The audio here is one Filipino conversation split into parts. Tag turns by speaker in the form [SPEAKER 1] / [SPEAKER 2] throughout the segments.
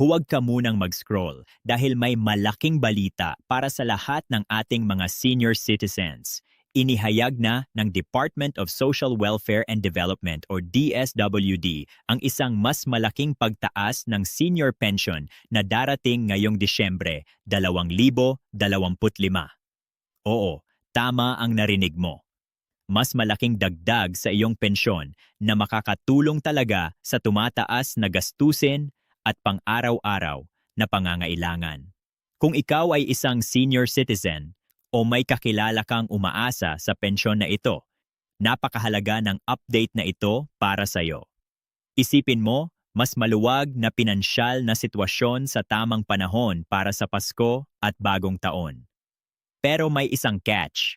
[SPEAKER 1] huwag ka munang mag-scroll dahil may malaking balita para sa lahat ng ating mga senior citizens. Inihayag na ng Department of Social Welfare and Development or DSWD ang isang mas malaking pagtaas ng senior pension na darating ngayong Disyembre 2025. Oo, tama ang narinig mo. Mas malaking dagdag sa iyong pensyon na makakatulong talaga sa tumataas na gastusin at pang-araw-araw na pangangailangan. Kung ikaw ay isang senior citizen o may kakilala kang umaasa sa pensyon na ito, napakahalaga ng update na ito para sa iyo. Isipin mo, mas maluwag na pinansyal na sitwasyon sa tamang panahon para sa Pasko at bagong taon. Pero may isang catch.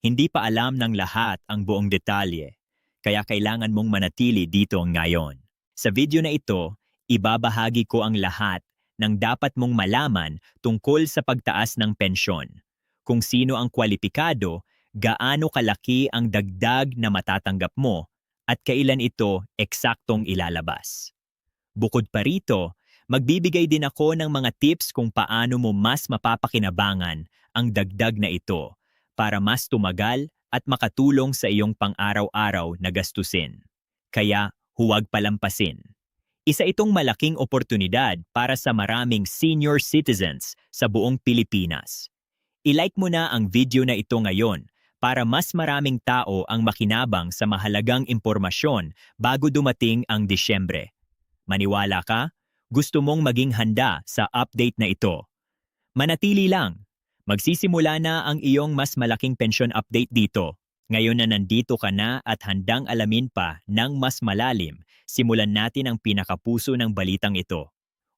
[SPEAKER 1] Hindi pa alam ng lahat ang buong detalye, kaya kailangan mong manatili dito ngayon. Sa video na ito, ibabahagi ko ang lahat ng dapat mong malaman tungkol sa pagtaas ng pensyon. Kung sino ang kwalipikado, gaano kalaki ang dagdag na matatanggap mo, at kailan ito eksaktong ilalabas. Bukod pa rito, magbibigay din ako ng mga tips kung paano mo mas mapapakinabangan ang dagdag na ito para mas tumagal at makatulong sa iyong pang-araw-araw na gastusin. Kaya huwag palampasin. Isa itong malaking oportunidad para sa maraming senior citizens sa buong Pilipinas. I-like mo na ang video na ito ngayon para mas maraming tao ang makinabang sa mahalagang impormasyon bago dumating ang Disyembre. Maniwala ka? Gusto mong maging handa sa update na ito. Manatili lang. Magsisimula na ang iyong mas malaking pension update dito. Ngayon na nandito ka na at handang alamin pa ng mas malalim, simulan natin ang pinakapuso ng balitang ito.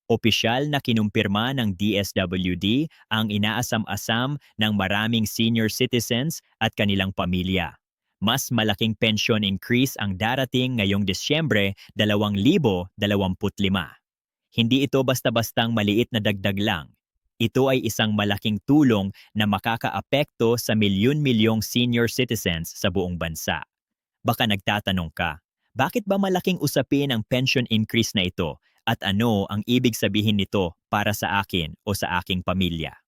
[SPEAKER 1] Opisyal na kinumpirma ng DSWD ang inaasam-asam ng maraming senior citizens at kanilang pamilya. Mas malaking pension increase ang darating ngayong Disyembre 2025. Hindi ito basta-bastang maliit na dagdag lang. Ito ay isang malaking tulong na makakaapekto sa milyon-milyong senior citizens sa buong bansa. Baka nagtatanong ka, bakit ba malaking usapin ang pension increase na ito at ano ang ibig sabihin nito para sa akin o sa aking pamilya?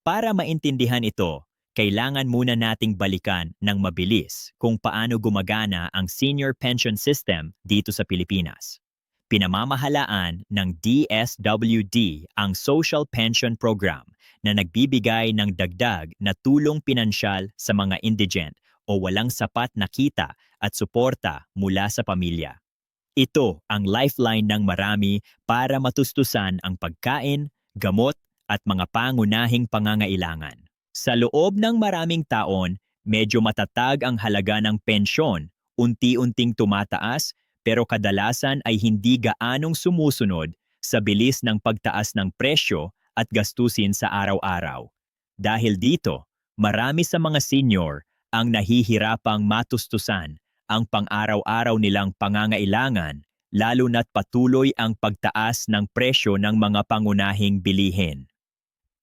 [SPEAKER 1] Para maintindihan ito, kailangan muna nating balikan ng mabilis kung paano gumagana ang senior pension system dito sa Pilipinas. Pinamamahalaan ng DSWD ang Social Pension Program na nagbibigay ng dagdag na tulong pinansyal sa mga indigent o walang sapat na kita at suporta mula sa pamilya. Ito ang lifeline ng marami para matustusan ang pagkain, gamot at mga pangunahing pangangailangan. Sa loob ng maraming taon, medyo matatag ang halaga ng pensyon, unti-unting tumataas pero kadalasan ay hindi gaanong sumusunod sa bilis ng pagtaas ng presyo at gastusin sa araw-araw. Dahil dito, marami sa mga senior ang nahihirapang matustusan ang pang-araw-araw nilang pangangailangan lalo na't patuloy ang pagtaas ng presyo ng mga pangunahing bilihin.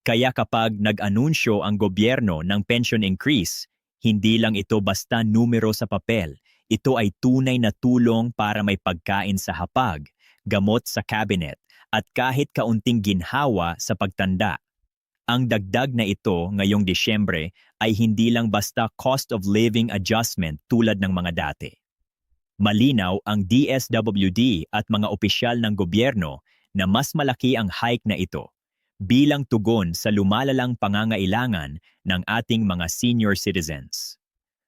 [SPEAKER 1] Kaya kapag nag-anunsyo ang gobyerno ng pension increase, hindi lang ito basta numero sa papel, ito ay tunay na tulong para may pagkain sa hapag, gamot sa cabinet, at kahit kaunting ginhawa sa pagtanda. Ang dagdag na ito ngayong Disyembre ay hindi lang basta cost of living adjustment tulad ng mga dati. Malinaw ang DSWD at mga opisyal ng gobyerno na mas malaki ang hike na ito bilang tugon sa lumalalang pangangailangan ng ating mga senior citizens.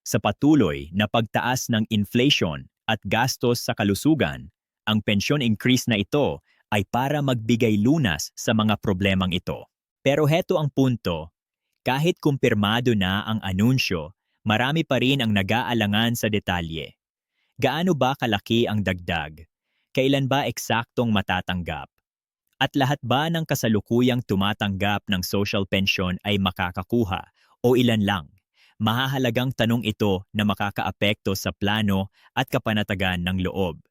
[SPEAKER 1] Sa patuloy na pagtaas ng inflation at gastos sa kalusugan, ang pensyon increase na ito ay para magbigay lunas sa mga problemang ito. Pero heto ang punto, kahit kumpirmado na ang anunsyo, marami pa rin ang nag-aalangan sa detalye. Gaano ba kalaki ang dagdag? Kailan ba eksaktong matatanggap? At lahat ba ng kasalukuyang tumatanggap ng social pension ay makakakuha o ilan lang? Mahahalagang tanong ito na makakaapekto sa plano at kapanatagan ng loob.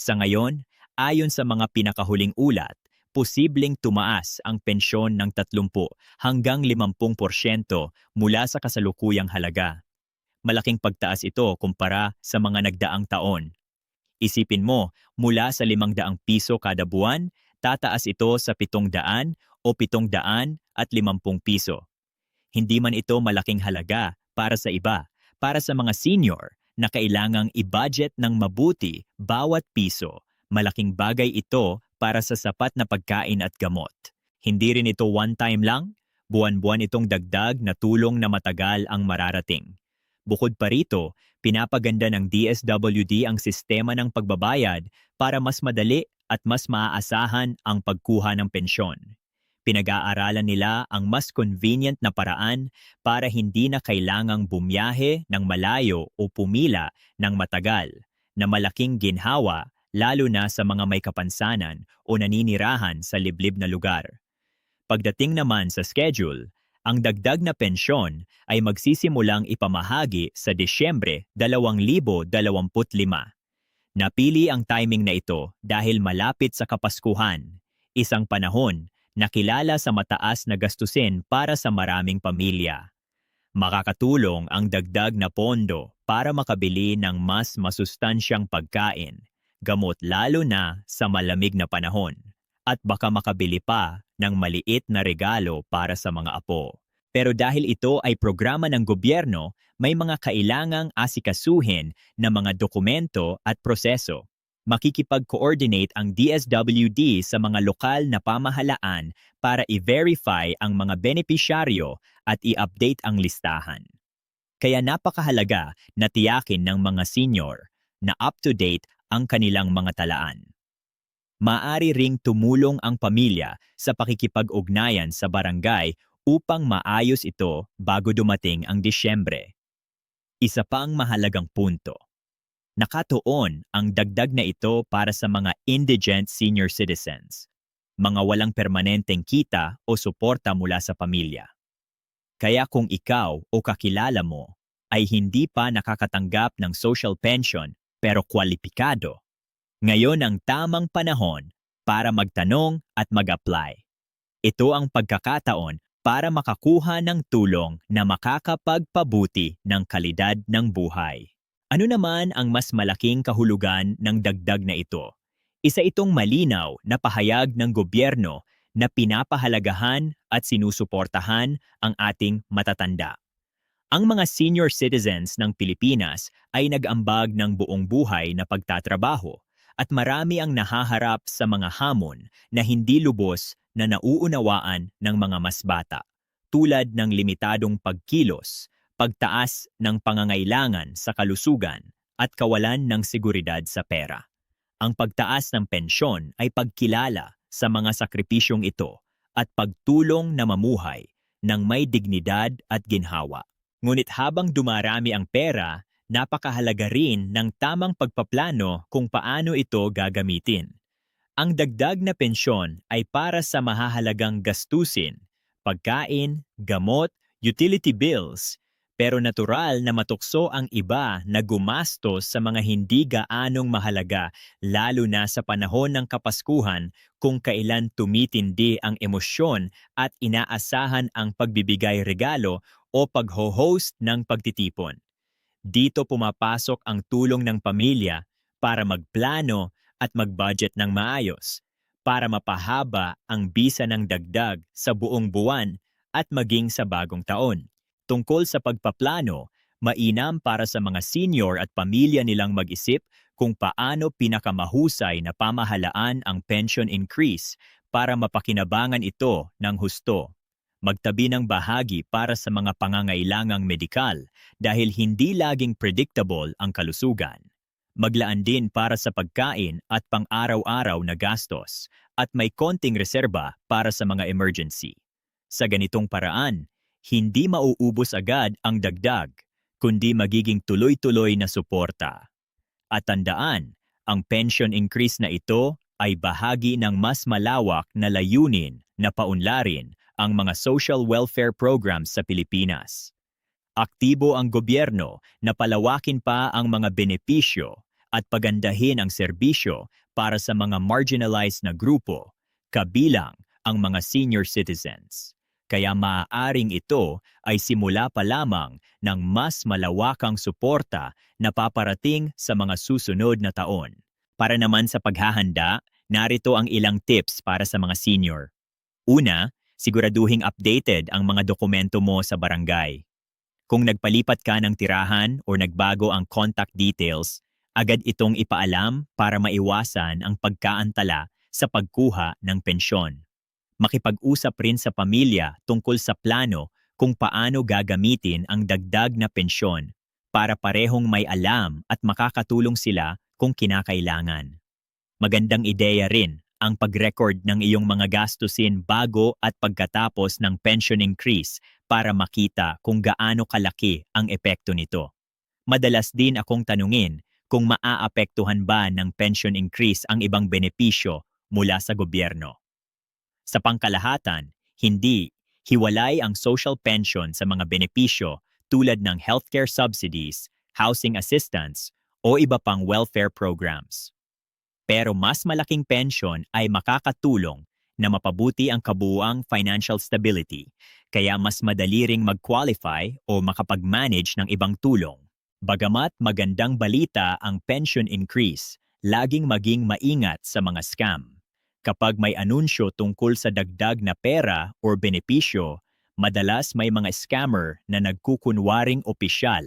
[SPEAKER 1] Sa ngayon, ayon sa mga pinakahuling ulat, posibleng tumaas ang pensyon ng 30 hanggang 50% mula sa kasalukuyang halaga. Malaking pagtaas ito kumpara sa mga nagdaang taon. Isipin mo, mula sa 500 piso kada buwan, tataas ito sa 700 o 700 at 50 piso. Hindi man ito malaking halaga para sa iba, para sa mga senior na kailangang i-budget ng mabuti bawat piso. Malaking bagay ito para sa sapat na pagkain at gamot. Hindi rin ito one time lang, buwan-buwan itong dagdag na tulong na matagal ang mararating. Bukod pa rito, pinapaganda ng DSWD ang sistema ng pagbabayad para mas madali at mas maaasahan ang pagkuha ng pensyon. Pinag-aaralan nila ang mas convenient na paraan para hindi na kailangang bumiyahe ng malayo o pumila ng matagal na malaking ginhawa lalo na sa mga may kapansanan o naninirahan sa liblib na lugar. Pagdating naman sa schedule, ang dagdag na pensyon ay magsisimulang ipamahagi sa Disyembre 2025. Napili ang timing na ito dahil malapit sa Kapaskuhan, isang panahon na kilala sa mataas na gastusin para sa maraming pamilya. Makakatulong ang dagdag na pondo para makabili ng mas masustansyang pagkain, gamot lalo na sa malamig na panahon, at baka makabili pa ng maliit na regalo para sa mga apo. Pero dahil ito ay programa ng gobyerno, may mga kailangang asikasuhin na mga dokumento at proseso makikipag-coordinate ang DSWD sa mga lokal na pamahalaan para i-verify ang mga benepisyaryo at i-update ang listahan. Kaya napakahalaga na tiyakin ng mga senior na up-to-date ang kanilang mga talaan. Maari ring tumulong ang pamilya sa pakikipag-ugnayan sa barangay upang maayos ito bago dumating ang Disyembre. Isa pang mahalagang punto Nakatuon ang dagdag na ito para sa mga indigent senior citizens, mga walang permanenteng kita o suporta mula sa pamilya. Kaya kung ikaw o kakilala mo ay hindi pa nakakatanggap ng social pension pero kwalipikado, ngayon ang tamang panahon para magtanong at mag-apply. Ito ang pagkakataon para makakuha ng tulong na makakapagpabuti ng kalidad ng buhay. Ano naman ang mas malaking kahulugan ng dagdag na ito? Isa itong malinaw na pahayag ng gobyerno na pinapahalagahan at sinusuportahan ang ating matatanda. Ang mga senior citizens ng Pilipinas ay nag-ambag ng buong buhay na pagtatrabaho at marami ang nahaharap sa mga hamon na hindi lubos na nauunawaan ng mga mas bata, tulad ng limitadong pagkilos, pagtaas ng pangangailangan sa kalusugan at kawalan ng seguridad sa pera. Ang pagtaas ng pensyon ay pagkilala sa mga sakripisyong ito at pagtulong na mamuhay ng may dignidad at ginhawa. Ngunit habang dumarami ang pera, napakahalaga rin ng tamang pagpaplano kung paano ito gagamitin. Ang dagdag na pensyon ay para sa mahahalagang gastusin, pagkain, gamot, utility bills, pero natural na matukso ang iba na gumastos sa mga hindi gaanong mahalaga lalo na sa panahon ng Kapaskuhan kung kailan tumitindi ang emosyon at inaasahan ang pagbibigay regalo o pagho-host ng pagtitipon. Dito pumapasok ang tulong ng pamilya para magplano at mag-budget ng maayos para mapahaba ang bisa ng dagdag sa buong buwan at maging sa bagong taon tungkol sa pagpaplano, mainam para sa mga senior at pamilya nilang mag-isip kung paano pinakamahusay na pamahalaan ang pension increase para mapakinabangan ito ng husto. Magtabi ng bahagi para sa mga pangangailangang medikal dahil hindi laging predictable ang kalusugan. Maglaan din para sa pagkain at pang-araw-araw na gastos at may konting reserba para sa mga emergency. Sa ganitong paraan, hindi mauubos agad ang dagdag, kundi magiging tuloy-tuloy na suporta. At tandaan, ang pension increase na ito ay bahagi ng mas malawak na layunin na paunlarin ang mga social welfare programs sa Pilipinas. Aktibo ang gobyerno na palawakin pa ang mga benepisyo at pagandahin ang serbisyo para sa mga marginalized na grupo, kabilang ang mga senior citizens kaya maaaring ito ay simula pa lamang ng mas malawakang suporta na paparating sa mga susunod na taon. Para naman sa paghahanda, narito ang ilang tips para sa mga senior. Una, siguraduhing updated ang mga dokumento mo sa barangay. Kung nagpalipat ka ng tirahan o nagbago ang contact details, agad itong ipaalam para maiwasan ang pagkaantala sa pagkuha ng pensyon. Makipag-usap rin sa pamilya tungkol sa plano kung paano gagamitin ang dagdag na pensyon para parehong may alam at makakatulong sila kung kinakailangan. Magandang ideya rin ang pag-record ng iyong mga gastusin bago at pagkatapos ng pension increase para makita kung gaano kalaki ang epekto nito. Madalas din akong tanungin kung maaapektuhan ba ng pension increase ang ibang benepisyo mula sa gobyerno. Sa pangkalahatan, hindi hiwalay ang social pension sa mga benepisyo tulad ng healthcare subsidies, housing assistance, o iba pang welfare programs. Pero mas malaking pension ay makakatulong na mapabuti ang kabuuang financial stability, kaya mas madali ring mag-qualify o makapag-manage ng ibang tulong. Bagamat magandang balita ang pension increase, laging maging maingat sa mga scam. Kapag may anunsyo tungkol sa dagdag na pera o benepisyo, madalas may mga scammer na nagkukunwaring opisyal,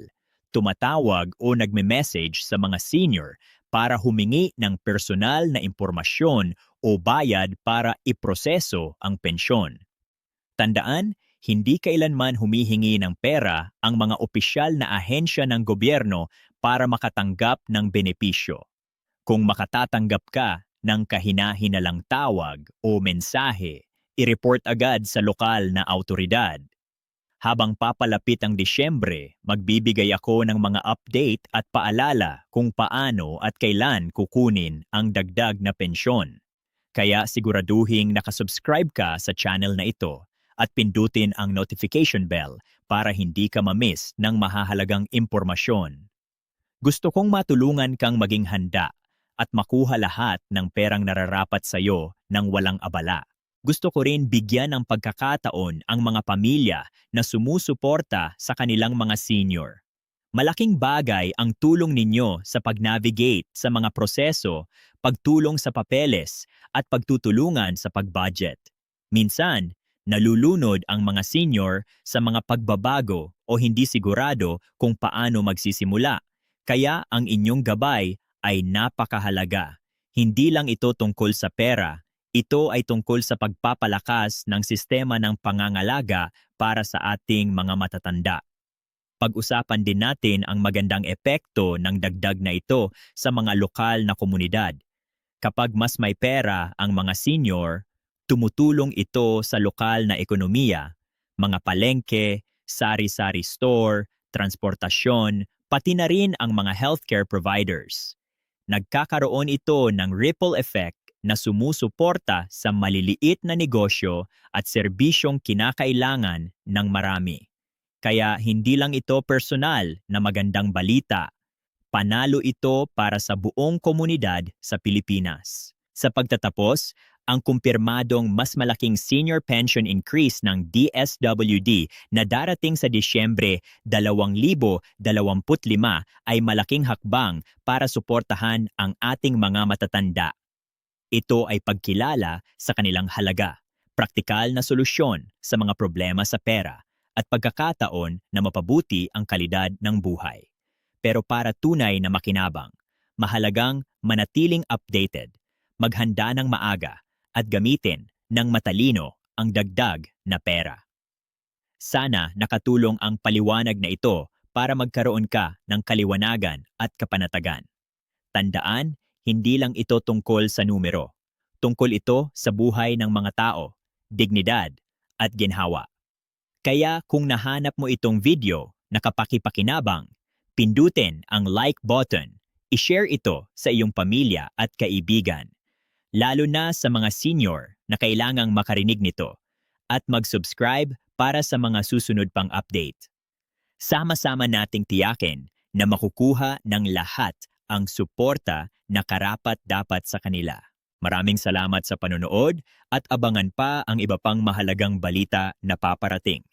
[SPEAKER 1] tumatawag o nagme-message sa mga senior para humingi ng personal na impormasyon o bayad para iproseso ang pensyon. Tandaan, hindi kailanman humihingi ng pera ang mga opisyal na ahensya ng gobyerno para makatanggap ng benepisyo. Kung makatatanggap ka ng kahina-hinalang tawag o mensahe, i-report agad sa lokal na autoridad. Habang papalapit ang Disyembre, magbibigay ako ng mga update at paalala kung paano at kailan kukunin ang dagdag na pensyon. Kaya siguraduhing nakasubscribe ka sa channel na ito at pindutin ang notification bell para hindi ka mamiss ng mahahalagang impormasyon. Gusto kong matulungan kang maging handa at makuha lahat ng perang nararapat sa iyo ng walang abala. Gusto ko rin bigyan ng pagkakataon ang mga pamilya na sumusuporta sa kanilang mga senior. Malaking bagay ang tulong ninyo sa pag-navigate sa mga proseso, pagtulong sa papeles, at pagtutulungan sa pag-budget. Minsan, nalulunod ang mga senior sa mga pagbabago o hindi sigurado kung paano magsisimula. Kaya ang inyong gabay ay napakahalaga. Hindi lang ito tungkol sa pera, ito ay tungkol sa pagpapalakas ng sistema ng pangangalaga para sa ating mga matatanda. Pag-usapan din natin ang magandang epekto ng dagdag na ito sa mga lokal na komunidad. Kapag mas may pera ang mga senior, tumutulong ito sa lokal na ekonomiya, mga palengke, sari-sari store, transportasyon, pati na rin ang mga healthcare providers nagkakaroon ito ng ripple effect na sumusuporta sa maliliit na negosyo at serbisyong kinakailangan ng marami. Kaya hindi lang ito personal na magandang balita, panalo ito para sa buong komunidad sa Pilipinas. Sa pagtatapos, ang kumpirmadong mas malaking senior pension increase ng DSWD na darating sa Disyembre 2025 ay malaking hakbang para suportahan ang ating mga matatanda. Ito ay pagkilala sa kanilang halaga, praktikal na solusyon sa mga problema sa pera, at pagkakataon na mapabuti ang kalidad ng buhay. Pero para tunay na makinabang, mahalagang manatiling updated, maghanda ng maaga, at gamitin ng matalino ang dagdag na pera. Sana nakatulong ang paliwanag na ito para magkaroon ka ng kaliwanagan at kapanatagan. Tandaan, hindi lang ito tungkol sa numero. Tungkol ito sa buhay ng mga tao, dignidad, at ginhawa. Kaya kung nahanap mo itong video na kapakipakinabang, pindutin ang like button, i-share ito sa iyong pamilya at kaibigan lalo na sa mga senior na kailangang makarinig nito, at mag-subscribe para sa mga susunod pang update. Sama-sama nating tiyakin na makukuha ng lahat ang suporta na karapat dapat sa kanila. Maraming salamat sa panonood at abangan pa ang iba pang mahalagang balita na paparating.